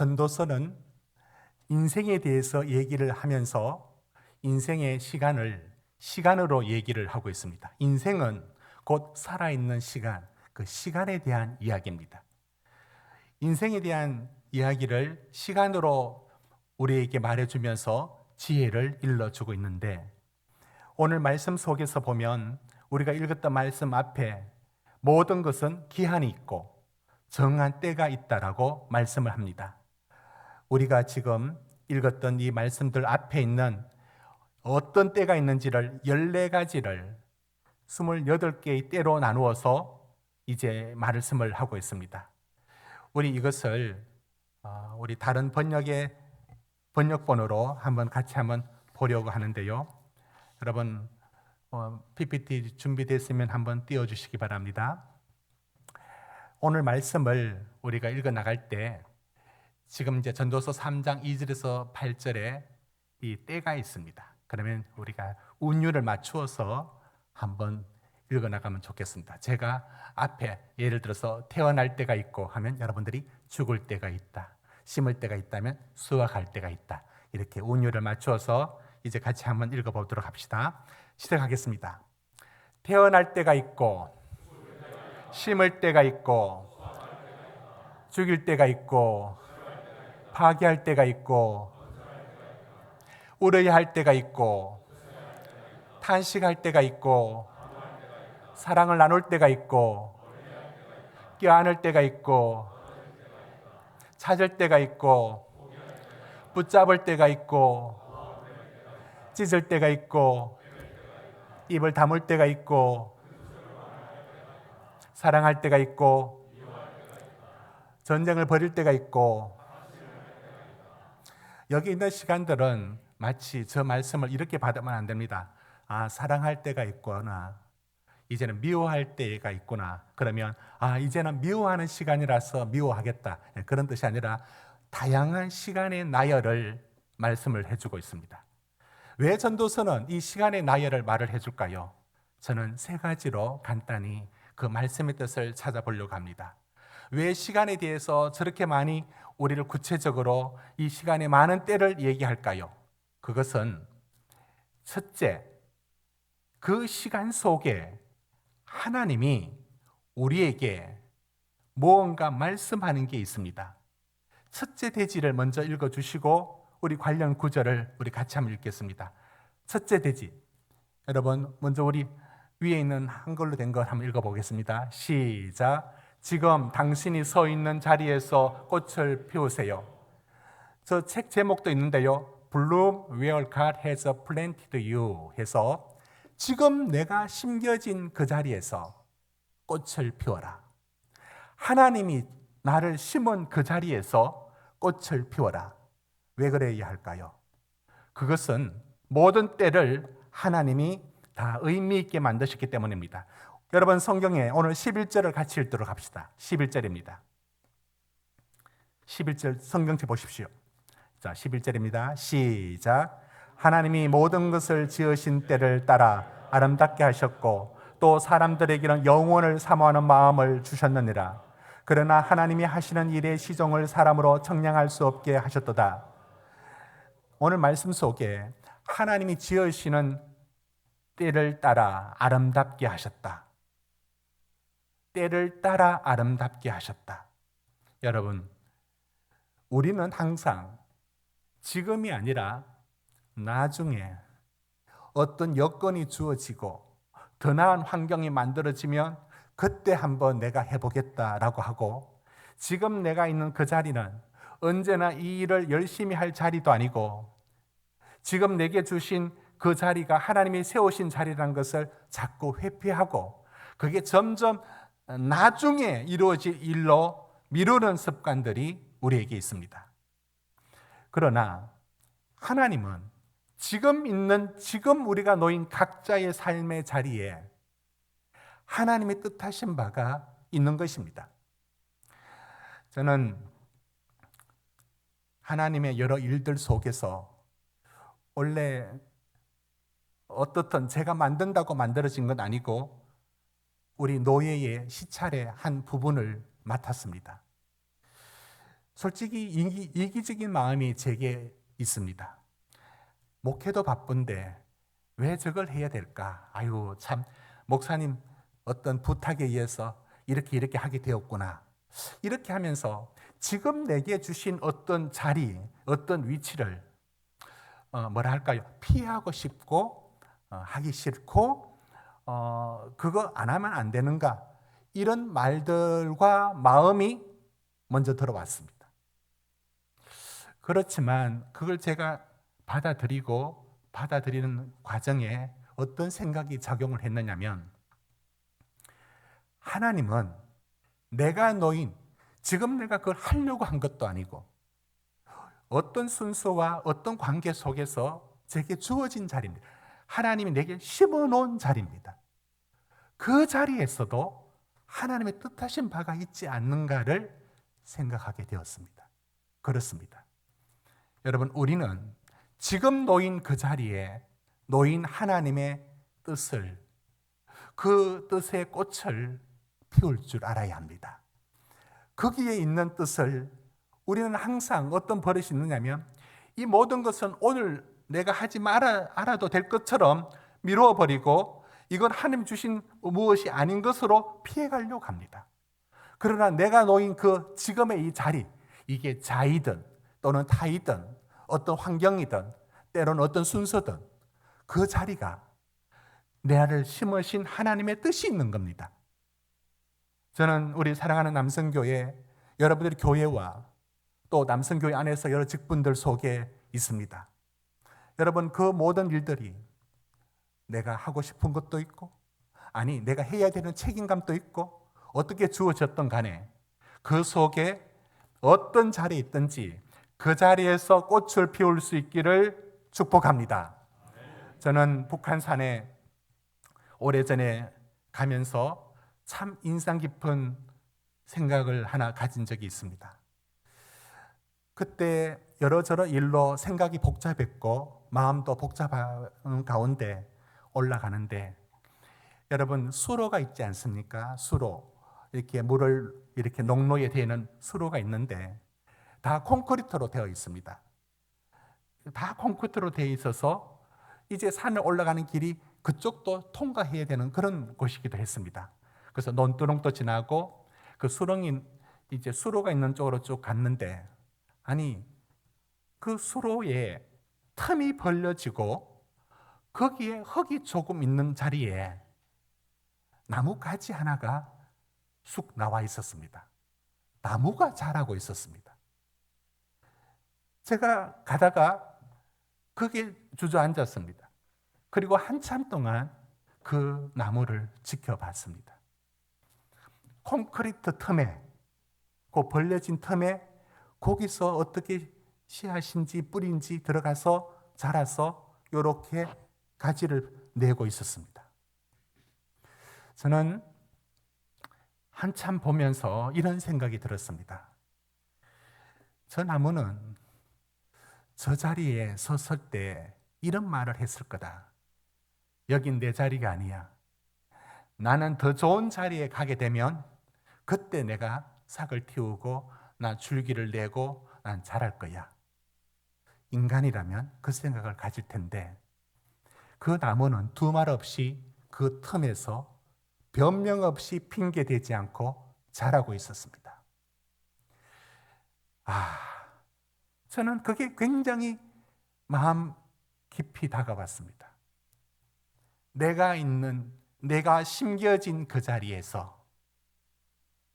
전도서는 인생에 대해서 얘기를 하면서 인생의 시간을 시간으로 얘기를 하고 있습니다. 인생은 곧 살아있는 시간, 그 시간에 대한 이야기입니다. 인생에 대한 이야기를 시간으로 우리에게 말해주면서 지혜를 일러주고 있는데 오늘 말씀 속에서 보면 우리가 읽었던 말씀 앞에 모든 것은 기한이 있고 정한 때가 있다라고 말씀을 합니다. 우리가 지금 읽었던 이 말씀들 앞에 있는 어떤 때가 있는지를 14가지를 28개의 때로 나누어서 이제 말씀을 하고 있습니다. 우리 이것을 어, 우리 다른 번역의 번역본으로 한번 같이 한번 보려고 하는데요. 여러분 어, PPT 준비됐으면 한번 띄워 주시기 바랍니다. 오늘 말씀을 우리가 읽어 나갈 때 지금 이제 전도서 3장 2절에서 8절에 이 때가 있습니다. 그러면 우리가 운율을 맞추어서 한번 읽어 나가면 좋겠습니다. 제가 앞에 예를 들어서 태어날 때가 있고 하면 여러분들이 죽을 때가 있다. 심을 때가 있다면 수확할 때가 있다. 이렇게 운율을 맞추어서 이제 같이 한번 읽어 보도록 합시다. 시작하겠습니다. 태어날 때가 있고 심을 때가 있고 죽일 때가 있고 파괴할 때가 있고 울어야 할 때가 있고 탄식할 때가 있고 사랑을 나눌 때가 있고 껴안을 때가 있고 찾을 때가 있고 붙잡을 때가 있고 찢을 때가 있고 입을 다물 때가 있고 사랑할 때가 있고 전쟁을 벌일 때가 있고 여기 있는 시간들은 마치 저 말씀을 이렇게 받으면 안 됩니다. 아, 사랑할 때가 있구나. 이제는 미워할 때가 있구나. 그러면 아, 이제는 미워하는 시간이라서 미워하겠다. 예, 그런 뜻이 아니라 다양한 시간의 나열을 말씀을 해주고 있습니다. 왜 전도서는 이 시간의 나열을 말을 해줄까요? 저는 세 가지로 간단히 그 말씀의 뜻을 찾아보려고 합니다. 왜 시간에 대해서 저렇게 많이 우리를 구체적으로 이 시간의 많은 때를 얘기할까요? 그것은 첫째, 그 시간 속에 하나님이 우리에게 무언가 말씀하는 게 있습니다. 첫째 대지를 먼저 읽어 주시고 우리 관련 구절을 우리 같이 한번 읽겠습니다. 첫째 대지. 여러분, 먼저 우리 위에 있는 한글로 된 걸 한번 읽어 보겠습니다. 시작. 지금 당신이 서 있는 자리에서 꽃을 피우세요. 저 책 제목도 있는데요. Bloom where God has planted you 해서 지금 내가 심겨진 그 자리에서 꽃을 피워라. 하나님이 나를 심은 그 자리에서 꽃을 피워라. 왜 그래야 할까요? 그것은 모든 때를 하나님이 다 의미 있게 만드셨기 때문입니다. 여러분 성경에 오늘 11절을 같이 읽도록 합시다. 11절입니다. 11절 성경책 보십시오. 자, 11절입니다. 시작. 하나님이 모든 것을 지으신 때를 따라 아름답게 하셨고 또 사람들에게는 영원을 사모하는 마음을 주셨느니라. 그러나 하나님이 하시는 일의 시종을 사람으로 청량할 수 없게 하셨도다. 오늘 말씀 속에 하나님이 지으시는 때를 따라 아름답게 하셨다. 때를 따라 아름답게 하셨다. 여러분, 우리는 항상 지금이 아니라 나중에 어떤 여건이 주어지고 더 나은 환경이 만들어지면 그때 한번 내가 해보겠다라고 하고 지금 내가 있는 그 자리는 언제나 이 일을 열심히 할 자리도 아니고 지금 내게 주신 그 자리가 하나님이 세우신 자리라는 것을 자꾸 회피하고 그게 점점 나중에 이루어질 일로 미루는 습관들이 우리에게 있습니다. 그러나 하나님은 지금 있는 지금 우리가 놓인 각자의 삶의 자리에 하나님의 뜻하신 바가 있는 것입니다. 저는 하나님의 여러 일들 속에서 원래 어떻든 제가 만든다고 만들어진 건 아니고 우리 노예의 시찰의 한 부분을 맡았습니다. 솔직히 이기, 이기적인 마음이 제게 있습니다. 목회도 바쁜데 왜 저걸 해야 될까? 아유, 참, 목사님 어떤 부탁에 의해서 이렇게 이렇게 하게 되었구나. 이렇게 하면서 지금 내게 주신 어떤 자리, 어떤 위치를 어, 뭐라 할까요? 피하고 싶고 어, 하기 싫고 어, 그거 안 하면 안 되는가? 이런 말들과 마음이 먼저 들어왔습니다. 그렇지만 그걸 제가 받아들이고 받아들이는 과정에 어떤 생각이 작용을 했느냐면 하나님은 내가 놓인 지금 내가 그걸 하려고 한 것도 아니고 어떤 순서와 어떤 관계 속에서 제게 주어진 자리입니다. 하나님이 내게 심어 놓은 자리입니다. 그 자리에서도 하나님의 뜻하신 바가 있지 않는가를 생각하게 되었습니다. 그렇습니다. 여러분, 우리는 지금 놓인 그 자리에 놓인 하나님의 뜻을, 그 뜻의 꽃을 피울 줄 알아야 합니다. 거기에 있는 뜻을 우리는 항상 어떤 버릇이 있느냐면 이 모든 것은 오늘 내가 하지 말아 알아도 될 것처럼 미루어 버리고 이건 하나님 주신 무엇이 아닌 것으로 피해 가려고 합니다. 그러나 내가 놓인 그 지금의 이 자리, 이게 자이든 또는 타이든 어떤 환경이든 때로는 어떤 순서든 그 자리가 내를 심으신 하나님의 뜻이 있는 겁니다. 저는 우리 사랑하는 남성교회 여러분들의 교회와 또 남성교회 안에서 여러 직분들 속에 있습니다. 여러분 그 모든 일들이 내가 하고 싶은 것도 있고 아니 내가 해야 되는 책임감도 있고 어떻게 주어졌던 간에 그 속에 어떤 자리에 있든지 그 자리에서 꽃을 피울 수 있기를 축복합니다. 저는 북한산에 오래전에 가면서 참 인상 깊은 생각을 하나 가진 적이 있습니다. 그때 여러저러 일로 생각이 복잡했고 마음도 복잡한 가운데 올라가는데 여러분 수로가 있지 않습니까? 수로 이렇게 물을 이렇게 농로에 대는 수로가 있는데 다 콘크리트로 되어 있습니다. 다 콘크리트로 되어 있어서 이제 산을 올라가는 길이 그쪽도 통과해야 되는 그런 곳이기도 했습니다. 그래서 논두렁도 지나고 그 수렁이 이제 수로가 있는 쪽으로 쭉 갔는데 아니 그 수로에 틈이 벌려지고 거기에 흙이 조금 있는 자리에 나무 가지 하나가 쑥 나와 있었습니다. 나무가 자라고 있었습니다. 제가 가다가 거기에 주저앉았습니다. 그리고 한참 동안 그 나무를 지켜봤습니다. 콘크리트 틈에, 그 벌려진 틈에 거기서 어떻게 씨앗인지 뿌리인지 들어가서 자라서 이렇게 가지를 내고 있었습니다. 저는 한참 보면서 이런 생각이 들었습니다. 저 나무는 저 자리에 섰을 때 이런 말을 했을 거다. 여긴 내 자리가 아니야. 나는 더 좋은 자리에 가게 되면 그때 내가 삭을 틔우고 나 줄기를 내고 난 자랄 거야. 인간이라면 그 생각을 가질 텐데 그 나무는 두 말 없이 그 틈에서 변명 없이 핑계 대지 않고 자라고 있었습니다. 아, 저는 그게 굉장히 마음 깊이 다가왔습니다. 내가 있는, 내가 심겨진 그 자리에서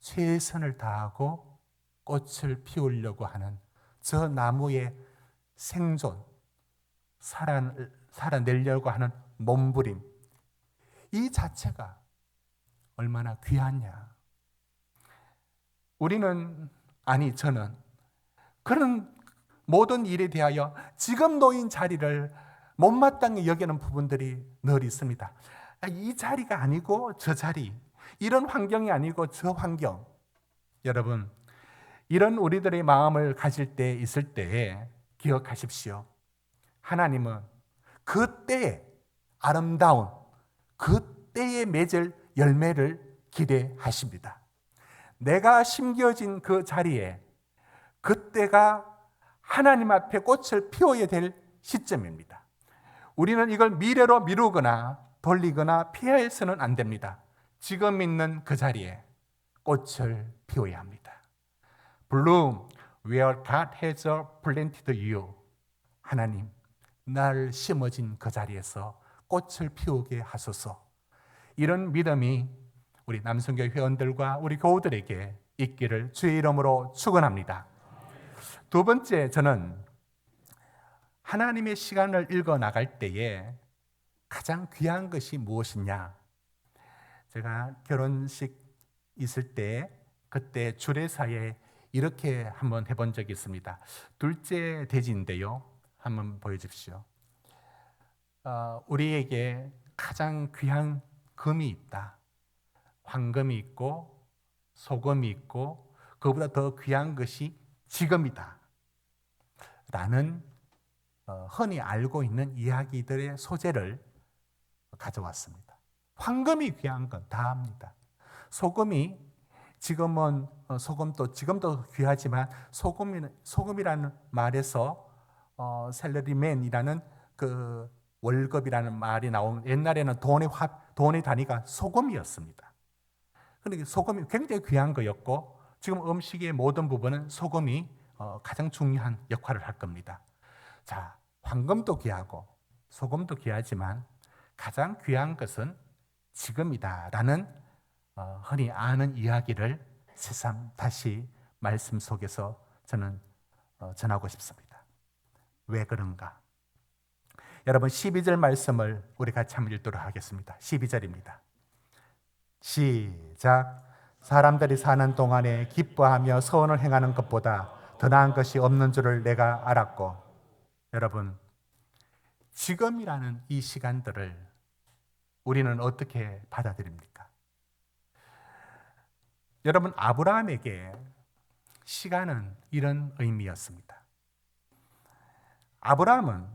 최선을 다하고 꽃을 피우려고 하는 저 나무의 생존, 살아, 살아내려고 하는 몸부림, 이 자체가 얼마나 귀하냐. 우리는, 아니, 저는 그런 모든 일에 대하여 지금 놓인 자리를 못마땅히 여기는 부분들이 늘 있습니다. 아, 이 자리가 아니고 저 자리, 이런 환경이 아니고 저 환경. 여러분, 이런 우리들의 마음을 가질 때 있을 때에 기억하십시오. 하나님은 그때의 아름다운 그때의 맺을 열매를 기대하십니다. 내가 심겨진 그 자리에 그때가 하나님 앞에 꽃을 피워야 될 시점입니다. 우리는 이걸 미래로 미루거나 돌리거나 피해서는 안 됩니다. 지금 있는 그 자리에 꽃을 피워야 합니다. Bloom where God has planted you. 하나님, 날 심어진 그 자리에서 꽃을 피우게 하소서. 이런 믿음이 우리 남성교 회원들과 우리 교우들에게 있기를 주의 이름으로 축원합니다. 두 번째 저는 하나님의 시간을 읽어 나갈 때에 가장 귀한 것이 무엇이냐? 제가 결혼식 있을 때 그때 주례사에 이렇게 한번 해본 적이 있습니다. 둘째 대지인데요. 한번 보여주십시오. 어, 우리에게 가장 귀한 금이 있다. 황금이 있고 소금이 있고 그보다 더 귀한 것이 지금이다. 라는 어, 흔히 알고 있는 이야기들의 소재를 가져왔습니다. 황금이 귀한 건 다 압니다. 소금이 지금은 어, 소금도 지금도 귀하지만 소금이 소금이라는 말에서 어, 셀러리맨이라는 그 월급이라는 말이 나온 옛날에는 돈의 화 돈의 단위가 소금이었습니다. 그런데 소금이 굉장히 귀한 거였고 지금 음식의 모든 부분은 소금이 어, 가장 중요한 역할을 할 겁니다. 자, 황금도 귀하고 소금도 귀하지만 가장 귀한 것은 지금이다라는 어, 흔히 아는 이야기를 새삼 다시 말씀 속에서 저는 어, 전하고 싶습니다. 왜 그런가? 여러분 12절 말씀을 우리 같이 한번 읽도록 하겠습니다. 12절입니다. 시작. 사람들이 사는 동안에 기뻐하며 서원을 행하는 것보다 더 나은 것이 없는 줄을 내가 알았고 여러분 지금이라는 이 시간들을 우리는 어떻게 받아들입니까? 여러분 아브라함에게 시간은 이런 의미였습니다. 아브라함은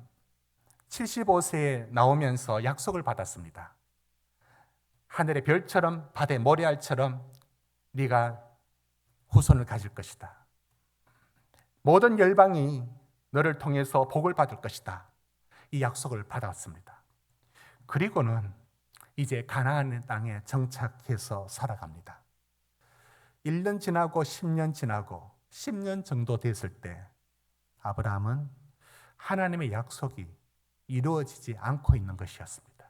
75세에 나오면서 약속을 받았습니다. 하늘의 별처럼 바다의 모래알처럼 네가 후손을 가질 것이다. 모든 열방이 너를 통해서 복을 받을 것이다. 이 약속을 받았습니다. 그리고는 이제 가나안 땅에 정착해서 살아갑니다. 1년 지나고 10년 지나고 10년 정도 됐을 때 아브라함은 하나님의 약속이 이루어지지 않고 있는 것이었습니다.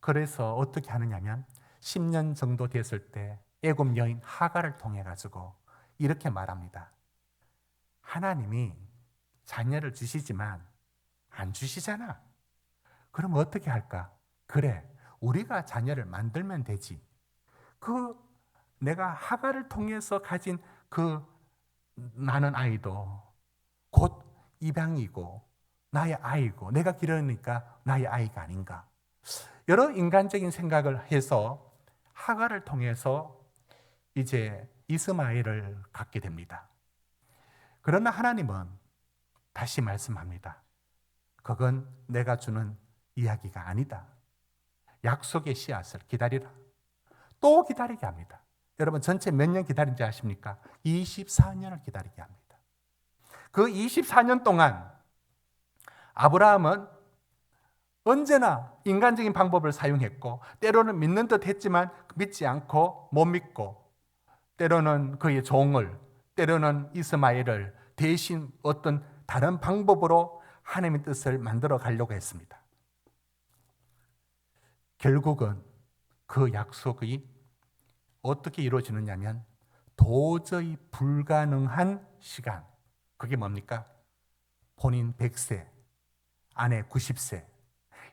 그래서 어떻게 하느냐면 10년 정도 됐을 때 애굽 여인 하가를 통해 가지고 이렇게 말합니다. 하나님이 자녀를 주시지만 안 주시잖아. 그럼 어떻게 할까? 그래, 우리가 자녀를 만들면 되지. 그 내가 하가를 통해서 가진 그 나는 아이도 곧 입양이고 나의 아이고 내가 기르니까 나의 아이가 아닌가. 여러 인간적인 생각을 해서 하가를 통해서 이제 이스마엘을 갖게 됩니다. 그러나 하나님은 다시 말씀합니다. 그건 내가 주는 이야기가 아니다. 약속의 씨앗을 기다리라. 또 기다리게 합니다. 여러분 전체 몇 년 기다린지 아십니까? 24년을 기다리게 합니다. 그 24년 동안 아브라함은 언제나 인간적인 방법을 사용했고 때로는 믿는 듯 했지만 믿지 않고 못 믿고 때로는 그의 종을 때로는 이스마엘을 대신 어떤 다른 방법으로 하나님의 뜻을 만들어 가려고 했습니다. 결국은 그 약속이 어떻게 이루어지느냐면 도저히 불가능한 시간. 그게 뭡니까? 본인 100세, 아내 90세.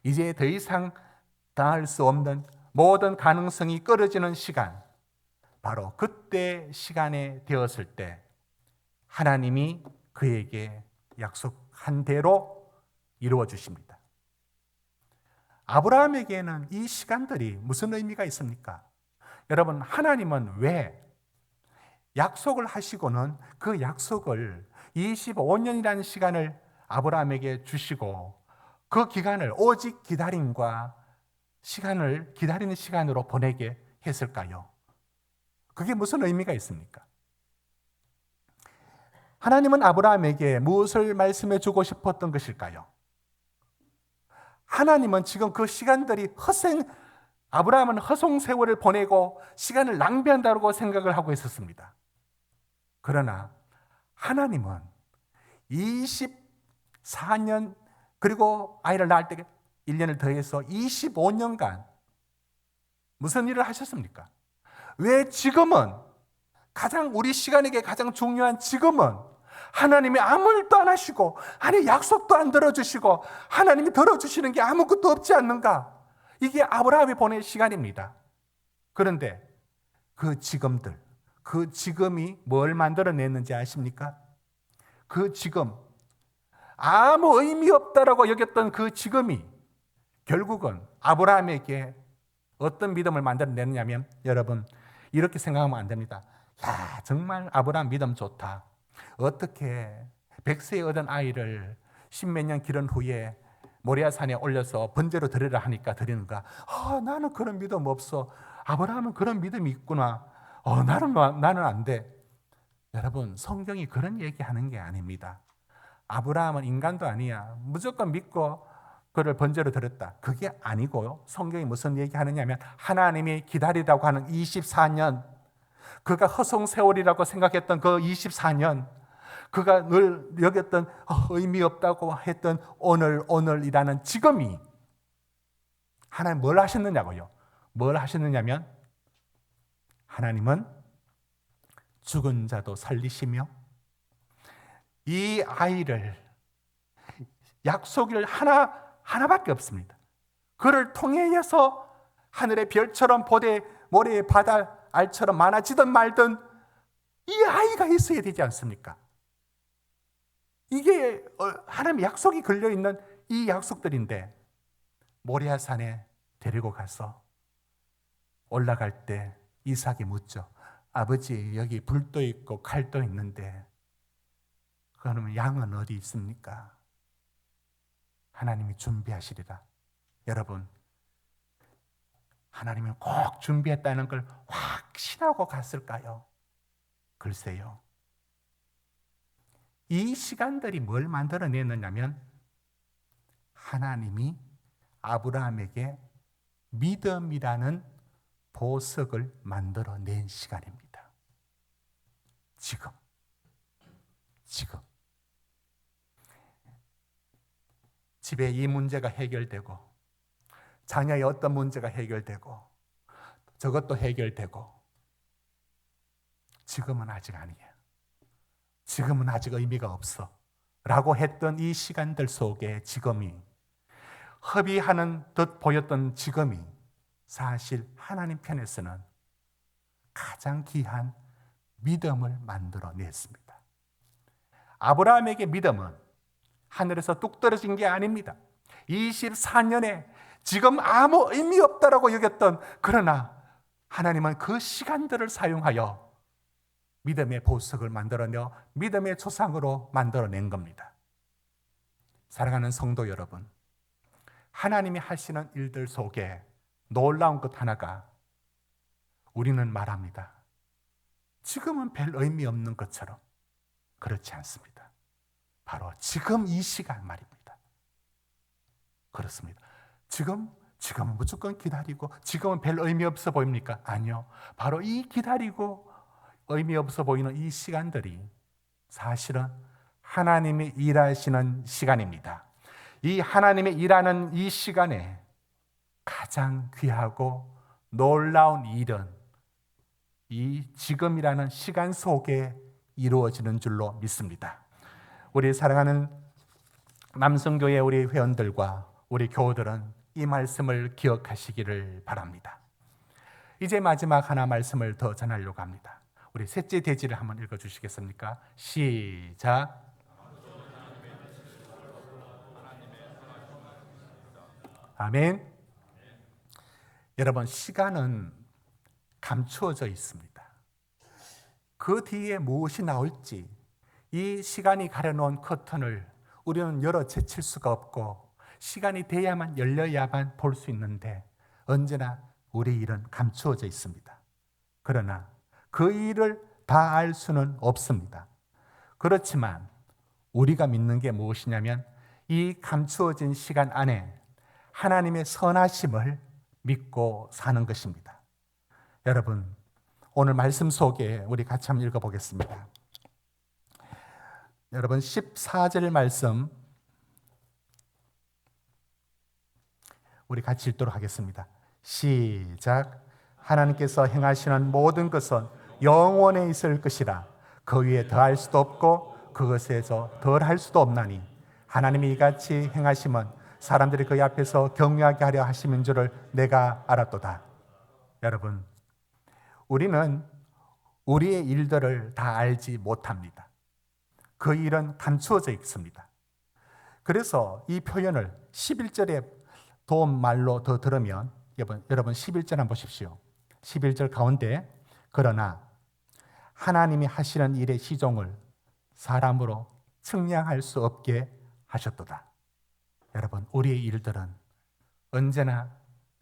이제 더 이상 당할 수 없는 모든 가능성이 끊어지는 시간. 바로 그때 시간에 되었을 때 하나님이 그에게 약속한 대로 이루어 주십니다. 아브라함에게는 이 시간들이 무슨 의미가 있습니까? 여러분, 하나님은 왜 약속을 하시고는 그 약속을 25년이라는 시간을 아브라함에게 주시고 그 기간을 오직 기다림과 시간을 기다리는 시간으로 보내게 했을까요? 그게 무슨 의미가 있습니까? 하나님은 아브라함에게 무엇을 말씀해 주고 싶었던 것일까요? 하나님은 지금 그 시간들이 허생, 아브라함은 허송 세월을 보내고 시간을 낭비한다고 생각을 하고 있었습니다. 그러나 하나님은 24년 그리고 아이를 낳을 때 1년을 더해서 25년간 무슨 일을 하셨습니까? 왜 지금은 가장 우리 시간에게 가장 중요한 지금은 하나님이 아무 일도 안 하시고 아니 약속도 안 들어주시고 하나님이 들어주시는 게 아무것도 없지 않는가? 이게 아브라함이 보낸 시간입니다. 그런데 그 지금들, 그 지금이 뭘 만들어냈는지 아십니까? 그 지금, 아무 의미 없다라고 여겼던 그 지금이 결국은 아브라함에게 어떤 믿음을 만들어내느냐면 여러분 이렇게 생각하면 안 됩니다. 야 정말 아브라함 믿음 좋다. 어떻게 백세에 얻은 아이를 십몇 년 기른 후에 모리아산에 올려서 번제로 드리라 하니까 드리는가? 아 나는 그런 믿음 없어. 아브라함은 그런 믿음이 있구나. 어 나는 나는 안 돼. 여러분 성경이 그런 얘기하는 게 아닙니다. 아브라함은 인간도 아니야. 무조건 믿고 그를 번제로 드렸다. 그게 아니고요. 성경이 무슨 얘기하느냐면 하나님이 기다리라고 하는 24년 그가 허송 세월이라고 생각했던 그 24년 그가 늘 여겼던 어, 의미 없다고 했던 오늘 오늘이라는 지금이 하나님 뭘 하셨느냐고요. 뭘 하셨느냐면 하나님은 죽은 자도 살리시며 이 아이를 약속을 하나 하나밖에 없습니다. 그를 통해서 하늘의 별처럼 보대 모래의 바다 알처럼 많아지든 말든 이 아이가 있어야 되지 않습니까? 이게 어, 하나님 약속이 걸려 있는 이 약속들인데 모리아 산에 데리고 가서 올라갈 때 이삭이 묻죠. 아버지 여기 불도 있고 칼도 있는데 그러면 양은 어디 있습니까? 하나님이 준비하시리라. 여러분, 하나님이 꼭 준비했다는 걸 확신하고 갔을까요? 글쎄요. 이 시간들이 뭘 만들어내느냐면 하나님이 아브라함에게 믿음이라는 보석을 만들어낸 시간입니다. 지금. 지금. 집에 이 문제가 해결되고 자녀의 어떤 문제가 해결되고 저것도 해결되고 지금은 아직 아니야. 지금은 아직 의미가 없어. 라고 했던 이 시간들 속에 지금이 협의하는 듯 보였던 지금이 사실 하나님 편에서는 가장 귀한 믿음을 만들어 냈습니다. 아브라함에게 믿음은 하늘에서 뚝 떨어진 게 아닙니다. 24년에 지금 아무 의미 없다라고 여겼던 그러나 하나님은 그 시간들을 사용하여 믿음의 보석을 만들어내 믿음의 조상으로 만들어낸 겁니다. 사랑하는 성도 여러분, 하나님이 하시는 일들 속에 놀라운 것 하나가 우리는 말합니다. 지금은 별 의미 없는 것처럼 그렇지 않습니다. 바로 지금 이 시간 말입니다. 그렇습니다. 지금 지금은 무조건 기다리고 지금은 별 의미 없어 보입니까? 아니요. 바로 이 기다리고 의미 없어 보이는 이 시간들이 사실은 하나님이 일하시는 시간입니다. 이 하나님이 일하는 이 시간에 가장 귀하고 놀라운 일은 이 지금이라는 시간 속에 이루어지는 줄로 믿습니다. 우리 사랑하는 남성교회 우리 회원들과 우리 교우들은 이 말씀을 기억하시기를 바랍니다. 이제 마지막 하나 말씀을 더 전하려고 합니다. 우리 셋째 대지를 한번 읽어 주시겠습니까? 시작. 아멘. 여러분, 시간은 감추어져 있습니다. 그 뒤에 무엇이 나올지 이 시간이 가려놓은 커튼을 우리는 열어 제칠 수가 없고 시간이 돼야만 열려야만 볼 수 있는데 언제나 우리 일은 감추어져 있습니다. 그러나 그 일을 다 알 수는 없습니다. 그렇지만 우리가 믿는 게 무엇이냐면 이 감추어진 시간 안에 하나님의 선하심을 믿고 사는 것입니다. 여러분, 오늘 말씀 속에 우리 같이 한번 읽어보겠습니다. 여러분, 14절 말씀 우리 같이 읽도록 하겠습니다. 시작. 하나님께서 행하시는 모든 것은 영원에 있을 것이라 그 위에 더할 수도 없고 그것에서 덜할 수도 없나니 하나님이 이같이 행하심은 사람들이 그의 앞에서 경외하게 하려 하심인 줄을 내가 알았도다. 여러분, 우리는 우리의 일들을 다 알지 못합니다. 그 일은 감추어져 있습니다. 그래서 이 표현을 11절에 도움 말로 더 들으면 여러분 11절 한번 보십시오. 11절 가운데 그러나 하나님이 하시는 일의 시종을 사람으로 측량할 수 없게 하셨도다. 여러분, 우리의 일들은 언제나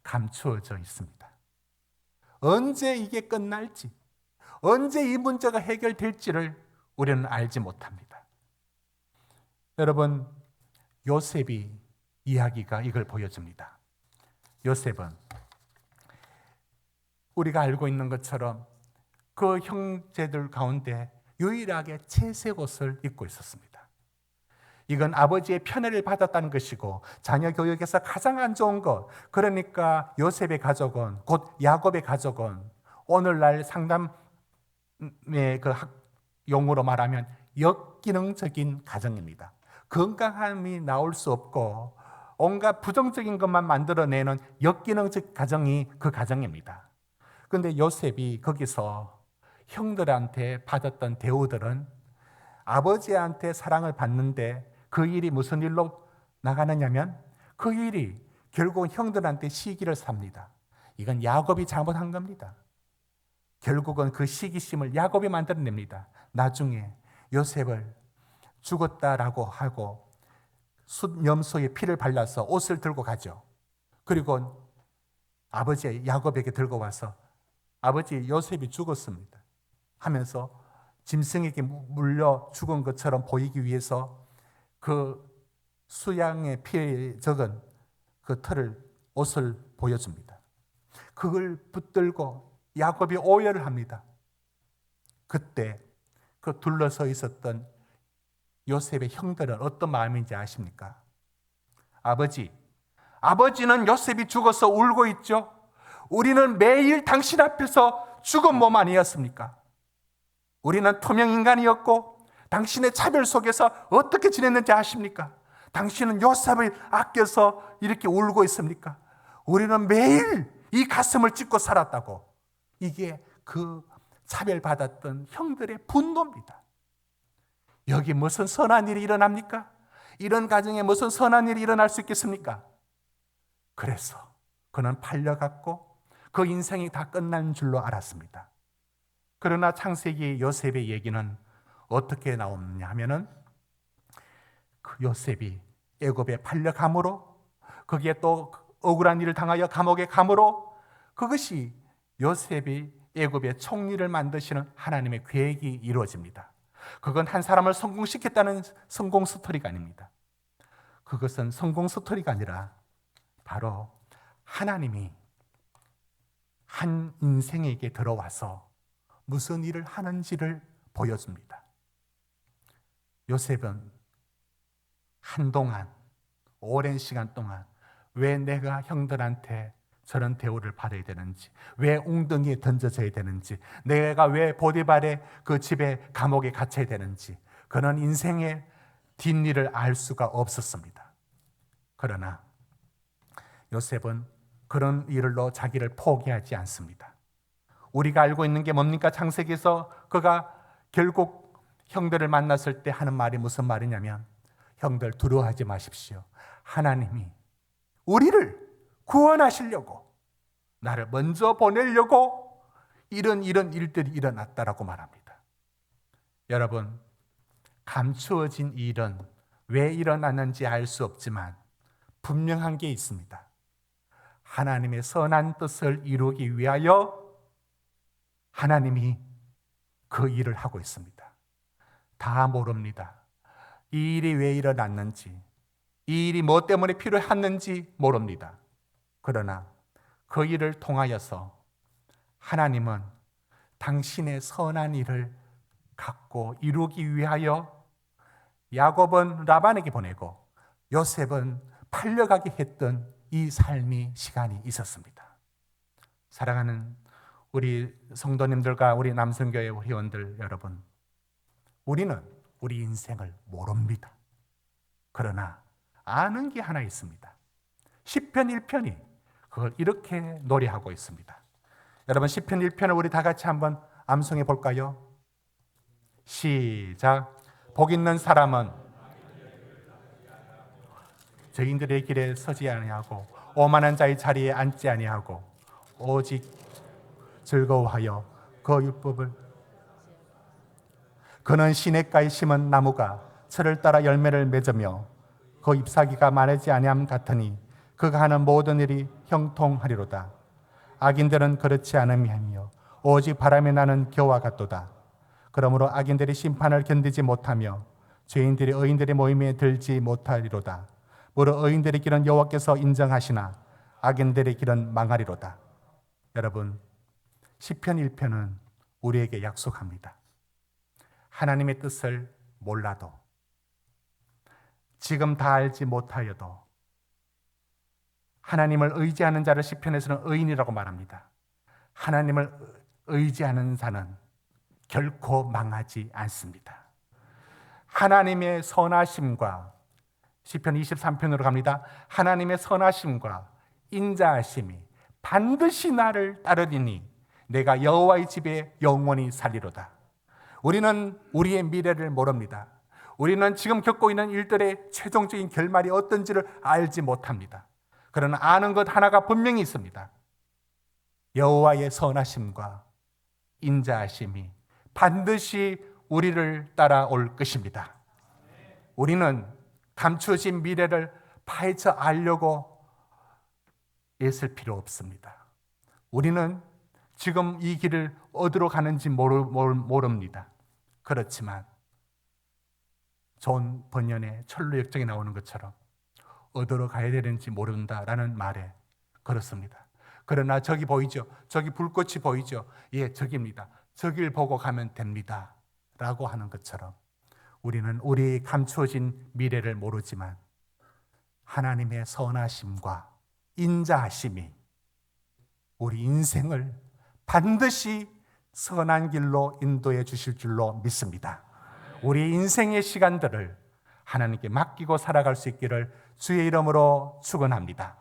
감추어져 있습니다. 언제 이게 끝날지, 언제 이 문제가 해결될지를 우리는 알지 못합니다. 여러분, 요셉이 이야기가 이걸 보여줍니다. 요셉은 우리가 알고 있는 것처럼 그 형제들 가운데 유일하게 채색 옷을 입고 있었습니다. 이건 아버지의 편애를 받았다는 것이고 자녀 교육에서 가장 안 좋은 것. 그러니까 요셉의 가족은 곧 야곱의 가족은 오늘날 상담의 그 용어로 말하면 역기능적인 가정입니다. 건강함이 나올 수 없고 온갖 부정적인 것만 만들어내는 역기능적 가정이 그 가정입니다. 근데 요셉이 거기서 형들한테 받았던 대우들은 아버지한테 사랑을 받는데 그 일이 무슨 일로 나가느냐면 그 일이 결국 형들한테 시기를 삽니다. 이건 야곱이 잘못한 겁니다. 결국은 그 시기심을 야곱이 만들어냅니다. 나중에 요셉을 죽었다라고 하고 숫염소에 피를 발라서 옷을 들고 가죠. 그리고 아버지 야곱에게 들고 와서 아버지 요셉이 죽었습니다. 하면서 짐승에게 물려 죽은 것처럼 보이기 위해서 그 수양의 피에 적은 그 털을 옷을 보여줍니다. 그걸 붙들고 야곱이 오해를 합니다. 그때 그 둘러서 있었던 요셉의 형들은 어떤 마음인지 아십니까? 아버지, 아버지는 요셉이 죽어서 울고 있죠. 우리는 매일 당신 앞에서 죽은 몸 아니었습니까? 우리는 투명 인간이었고 당신의 차별 속에서 어떻게 지냈는지 아십니까? 당신은 요셉을 아껴서 이렇게 울고 있습니까? 우리는 매일 이 가슴을 찢고 살았다고. 이게 그 차별받았던 형들의 분노입니다. 여기 무슨 선한 일이 일어납니까? 이런 가정에 무슨 선한 일이 일어날 수 있겠습니까? 그래서 그는 팔려갔고 그 인생이 다 끝난 줄로 알았습니다. 그러나 창세기 요셉의 얘기는 어떻게 나오느냐 하면은 그 요셉이 애굽에 팔려 감으로 거기에 또 억울한 일을 당하여 감옥에 감으로 그것이 요셉이 애굽의 총리를 만드시는 하나님의 계획이 이루어집니다. 그건 한 사람을 성공시켰다는 성공 스토리가 아닙니다. 그것은 성공 스토리가 아니라 바로 하나님이 한 인생에게 들어와서 무슨 일을 하는지를 보여줍니다. 요셉은 한동안, 오랜 시간 동안 왜 내가 형들한테 저런 대우를 받아야 되는지, 왜 웅덩이에 던져져야 되는지, 내가 왜 보디발의 그 집에 감옥에 갇혀야 되는지, 그런 인생의 뒷일을 알 수가 없었습니다. 그러나 요셉은 그런 일로 자기를 포기하지 않습니다. 우리가 알고 있는 게 뭡니까? 창세기에서 그가 결국 형들을 만났을 때 하는 말이 무슨 말이냐면 형들 두려워하지 마십시오. 하나님이 우리를 구원하시려고 나를 먼저 보내려고 이런 이런 일들이 일어났다라고 말합니다. 여러분 감추어진 일은 왜 일어났는지 알 수 없지만 분명한 게 있습니다. 하나님의 선한 뜻을 이루기 위하여 하나님이 그 일을 하고 있습니다. 다 모릅니다. 이 일이 왜 일어났는지, 이 일이 뭐 때문에 필요했는지 모릅니다. 그러나 그 일을 통하여서 하나님은 당신의 선한 일을 갖고 이루기 위하여 야곱은 라반에게 보내고 요셉은 팔려가게 했던 이 삶이 시간이 있었습니다. 사랑하는 우리 성도님들과 우리 남성교회 회원들 여러분, 우리는 우리 인생을 모릅니다. 그러나 아는 게 하나 있습니다. 10편 1편이 그걸 이렇게 노래하고 있습니다. 여러분 10편 1편을 우리 다 같이 한번 암송해 볼까요? 시작. 복 있는 사람은 죄인들의 길에 서지 아니하고 오만한 자의 자리에 앉지 아니하고 오직 즐거워하여 그 율법을 그는 시냇가에 심은 나무가 철을 따라 열매를 맺으며 그 잎사귀가 마르지 아니함 같으니 그가 하는 모든 일이 형통하리로다. 악인들은 그렇지 않음이며 오직 바람에 나는 겨와 같도다. 그러므로 악인들이 심판을 견디지 못하며 죄인들이 의인들의 모임에 들지 못하리로다. 무릇 의인들의 길은 여호와께서 인정하시나 악인들의 길은 망하리로다. 여러분, 시편 1편은 우리에게 약속합니다. 하나님의 뜻을 몰라도 지금 다 알지 못하여도 하나님을 의지하는 자를 시편에서는 의인이라고 말합니다. 하나님을 의지하는 자는 결코 망하지 않습니다. 하나님의 선하심과 시편 23편으로 갑니다. 하나님의 선하심과 인자하심이 반드시 나를 따르리니 내가 여호와의 집에 영원히 살리로다. 우리는 우리의 미래를 모릅니다. 우리는 지금 겪고 있는 일들의 최종적인 결말이 어떤지를 알지 못합니다. 그러나 아는 것 하나가 분명히 있습니다. 여호와의 선하심과 인자하심이 반드시 우리를 따라올 것입니다. 우리는 감추어진 미래를 파헤쳐 알려고 애쓸 필요 없습니다. 우리는 지금 이 길을 어디로 가는지 모르, 모릅니다. 그렇지만 존 번연의 철로 역정에 나오는 것처럼 어디로 가야 되는지 모른다라는 말에 그렇습니다. 그러나 저기 보이죠? 저기 불꽃이 보이죠? 예, 저기입니다. 저길 보고 가면 됩니다. 라고 하는 것처럼 우리는 우리 감추어진 미래를 모르지만 하나님의 선하심과 인자하심이 우리 인생을 반드시 선한 길로 인도해 주실 줄로 믿습니다. 우리 인생의 시간들을 하나님께 맡기고 살아갈 수 있기를 주의 이름으로 축원합니다.